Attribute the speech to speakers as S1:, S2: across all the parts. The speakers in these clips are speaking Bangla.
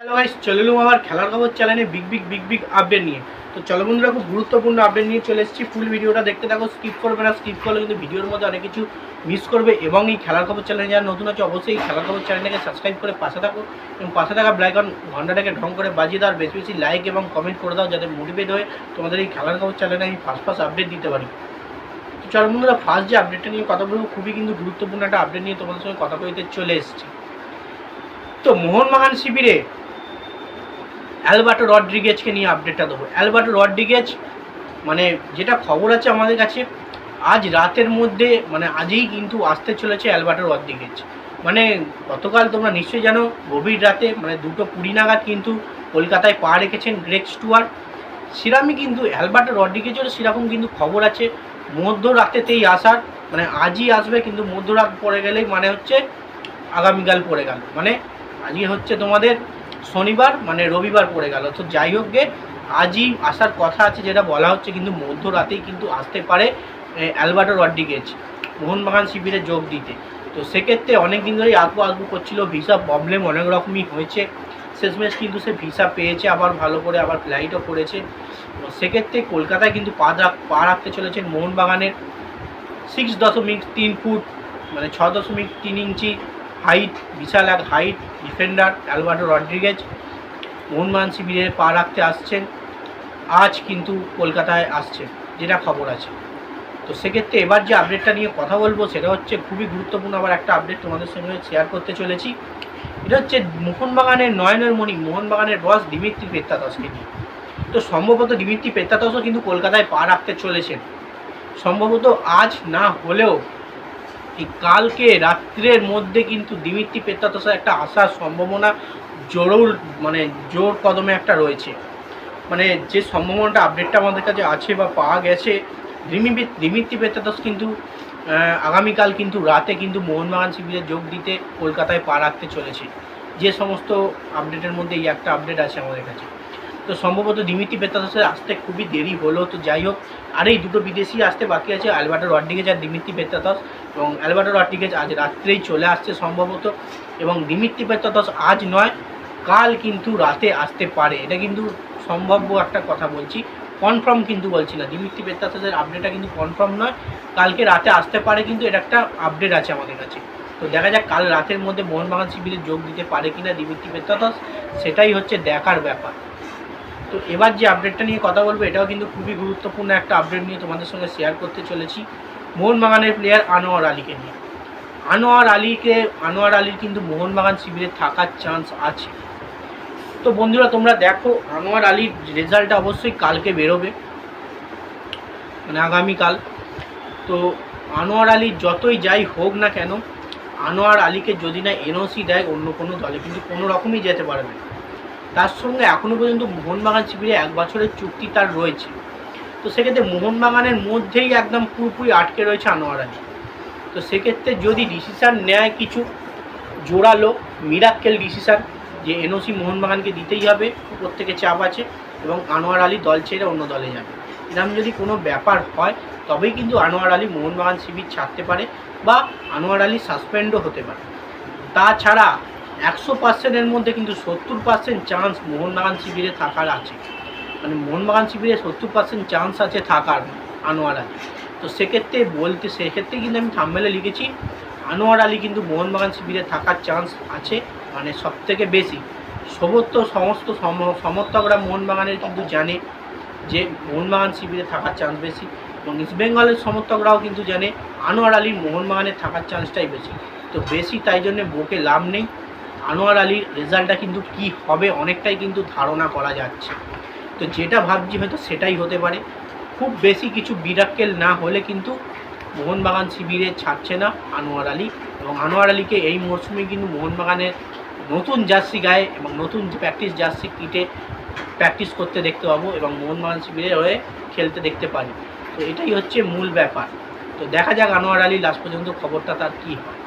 S1: হ্যালো গাইস চলে আবার খেলার খবর চ্যানেলে big big big big update নিয়ে। তো চলো বন্ধুরা, খুব গুরুত্বপূর্ণ আপডেট নিয়ে চলে এসেছি। ফুল ভিডিওটা দেখতে থাকো স্কিপ করবে না স্কিপ করলে কিন্তু ভিডিওর মধ্যে অনেক কিছু মিস করবে এবং এই খেলার খবর চ্যানেলে যারা নতুন আছে, অবশ্যই এই খেলার খবর চ্যানেলটাকে সাবস্ক্রাইব করে পাশে থাকো এবং পাশে থাকা ব্লাইকন ঘন্টাটাকে ঢং করে বাজিয়ে দাও, আর বেশি বেশি লাইক এবং কমেন্ট করে দাও যাতে মোটিভেট হয়ে তোমাদের এই খেলার খবর চ্যানেলে আমি ফার্স্ট ফার্স্ট আপডেট দিতে পারি। তো চলো বন্ধুরা ফার্স্ট যে আপডেটটা নিয়ে কথা বলব, খুবই কিন্তু গুরুত্বপূর্ণ একটা আপডেট নিয়ে তোমাদের সঙ্গে কথা বলতে চলে এসেছি। তো মোহনবাগান শিবিরে অ্যালবার্টো রড্রিগেজকে নিয়ে আপডেটটা দেবো। অ্যালবার্টো রড্রিগেজ মানে যেটা খবর আছে আমাদের কাছে, আজ রাতের মধ্যে মানে আজই কিন্তু আসতে চলেছে অ্যালবার্টো রড্রিগেজ। মানে গতকাল তোমরা নিশ্চয়ই জানো, গভীর রাতে মানে দুটো কুড়ি নাগাদ কিন্তু কলকাতায় পা রেখেছেন গ্রেক স্টুয়ার্ট। সেরামই কিন্তু অ্যালবার্টো রড্রিগেজেরও সেরকম কিন্তু খবর আছে, মধ্যরাতেতেই আসার মানে আজই আসবে কিন্তু মধ্যরাত পড়ে গেলেই মানে হচ্ছে আগামীকাল পড়ে গেল। মানে আজকে হচ্ছে তোমাদের শনিবার মানে রবিবার পড়ে গেল। তো যাই হোক গে, আজই আসার কথা আছে যেটা বলা হচ্ছে কিন্তু মধ্যরাতেই কিন্তু আসতে পারে অ্যালবার্টো রড্রিগেজ, মোহনবাগান শিবিরে যোগ দিতে। তো সেক্ষেত্রে অনেক দিন ধরেই আগু আগু করছিল, ভিসা প্রবলেম অনেক রকমই হয়েছে। শেষমেশ কিন্তু সে ভিসা পেয়েছে, আবার ভালো করে আবার ফ্লাইটও করেছে। তো সেক্ষেত্রে কলকাতায় কিন্তু পা পা রাখতে চলেছেন মোহনবাগানের সিক্স দশমিক তিন ফুট মানে ছ দশমিক তিন ইঞ্চি হাইট, বিশাল এক height defender Alberto Rodriguez. Mohun Bagan শিবিরে পা রাখতে আসছেন, আজ কিন্তু কলকাতায় আসছেন, যেটা খবর আছে। তো সেক্ষেত্রে এবার যে আপডেটটা নিয়ে কথা বলব, সেটা হচ্ছে খুবই গুরুত্বপূর্ণ আবার একটা আপডেট তোমাদের সঙ্গে শেয়ার করতে চলেছি। এটা হচ্ছে মোহনবাগানের নয়নের মণি মোহনবাগানের বস দিমিত্রি পেত্তাতসকে নিয়ে। তো সম্ভবত দিমিত্রি পেত্তাতসও কিন্তু কলকাতায় পা রাখতে চলেছেন। সম্ভবত আজ না হলেও এই কালকে রাত্রের মধ্যে কিন্তু দিমিত্রি পেত্তাতসের একটা আসার সম্ভাবনা জোর মানে জোর কদমে একটা রয়েছে। মানে যে সম্ভাবনাটা আপডেটটা আমাদের কাছে আছে বা পাওয়া গেছে দিমি দিমিত্রি পেত্তাতস কিন্তু আগামীকাল কিন্তু রাতে কিন্তু মোহনবাগান শিবিরে যোগ দিতে কলকাতায় পা রাখতে চলেছে। যে সমস্ত আপডেটের মধ্যে এই একটা আপডেট আছে আমাদের কাছে। তো সম্ভবত দিমিত্রি পেত্তাতসের আসতে খুবই দেরি হলো, তো যাই হোক, আর এই দুটো বিদেশি আসতে বাকি আছে অ্যালবার্টো রড্রিগেজ আর দিমিত্রি পেত্তাতস এবং অ্যালবার্টো রড্রিগেজ আজ রাত্রেই চলে আসছে সম্ভবত, এবং দিমিত্রি পেত্তাতস আজ নয়, কাল কিন্তু রাতে আসতে পারে। এটা কিন্তু সম্ভাব্য একটা কথা বলছি কনফার্ম কিন্তু বলছি না। দিমিত্রি পেত্তাতসের আপডেটটা কিন্তু কনফার্ম নয়, কালকে রাতে আসতে পারে কিন্তু এটা একটা আপডেট আছে আমাদের কাছে। তো দেখা যাক কাল রাতের মধ্যে মোহনবাগান শিবিরে যোগ দিতে পারে কিনা দিমিত্রি পেত্তাতস সেটাই হচ্ছে দেখার ব্যাপার। তো এবার যে আপডেটটা নিয়ে কথা বলব, এটাও কিন্তু খুবই গুরুত্বপূর্ণ একটা আপডেট নিয়ে তোমাদের সঙ্গে শেয়ার করতে চলেছি। মোহনবাগানের প্লেয়ার আনোয়ার আলীকে নিয়ে। আনোয়ার আলীকে, আনোয়ার আলীর কিন্তু মোহনবাগান শিবিরে থাকার চান্স আছে। তো বন্ধুরা, তোমরা দেখো, আনোয়ার আলীর রেজাল্টটা অবশ্যই কালকে বেরোবে। মানে আগামীকাল। তো আনোয়ার আলী যতই যাই হোক না কেন, আনোয়ার আলীকে যদি না এনওসি দেয়, অন্য কোনো দলে। কিন্তু কোনো রকমই যেতে পারবে না। তার সঙ্গে এখনও পর্যন্ত মোহনবাগান শিবিরে এক বছরের চুক্তি তার রয়েছে। তো সেক্ষেত্রে মোহনবাগানের মধ্যেই একদম পুরোপুরি আটকে রয়েছে আনোয়ার আলী তো সেক্ষেত্রে যদি ডিসিশান নেয় কিছু জোরালো মিরাক্কেল ডিসিশান যে এনওসি মোহনবাগানকে দিতেই হবে, উপর থেকে চাপ আছে এবং আনোয়ার আলী দল ছেড়ে অন্য দলে যাবে। এরকম যদি কোনো ব্যাপার হয়, তবেই কিন্তু আনোয়ার আলী মোহনবাগান শিবির ছাড়তে পারে বা আনোয়ার আলী সাসপেন্ডও হতে পারে। তাছাড়া একশো পার্সেন্টের মধ্যে কিন্তু সত্তর পার্সেন্ট চান্স মোহনবাগান শিবিরে থাকার আছে। মানে মোহনবাগান শিবিরে সত্তর পার্সেন্ট চান্স আছে থাকার আনোয়ার আলী তো সেক্ষেত্রে বলতে, সেক্ষেত্রে কিন্তু আমি থাম্বেলে লিখেছি আনোয়ার আলী কিন্তু মোহনবাগান শিবিরে থাকার চান্স আছে মানে সব থেকে বেশি। সমস্ত সমস্ত সম- সমর্থকরা মোহনবাগানের কিন্তু জানে যে মোহনবাগান শিবিরে থাকার চান্স বেশি এবং ইস্টবেঙ্গলের সমর্থকরাও কিন্তু জানে আনোয়ার আলীর মোহনবাগানের থাকার চান্সটাই বেশি। তো বেশি তাই জন্যে বকে লাভ নেই। আনোয়ার আলীর রেজাল্টটা কিন্তু কি হবে অনেকটাই কিন্তু ধারণা করা যাচ্ছে। তো যেটা ভাবছি হয়তো সেটাই হতে পারে। খুব বেশি কিছু বিরাক্কেল না হলে কিন্তু মোহনবাগান শিবিরে ছাড়ছে না আনোয়ার আলী এবং আনোয়ার আলীকে এই মরশুমে কিন্তু মোহনবাগানের নতুন জার্সি গায়ে এবং নতুন প্র্যাকটিস জার্সি কিটে প্র্যাকটিস করতে দেখতে পাবো এবং মোহনবাগান শিবিরে হয়ে খেলতে দেখতে পারি। তো এটাই হচ্ছে মূল ব্যাপার। তো দেখা যাক আনোয়ার আলী লাস্ট পর্যন্ত খবরটা তার কী হয়।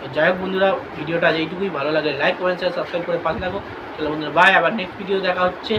S1: তো যাই হোক বন্ধুরা, ভিডিওটা যেইটুকুই ভালো লাগে লাইক কমেন্ট শেয়ার সাবস্ক্রাইব করে পাশে থাকো। চলো বন্ধুরা বাই আবার নেক্সট ভিডিও দেখা হচ্ছে।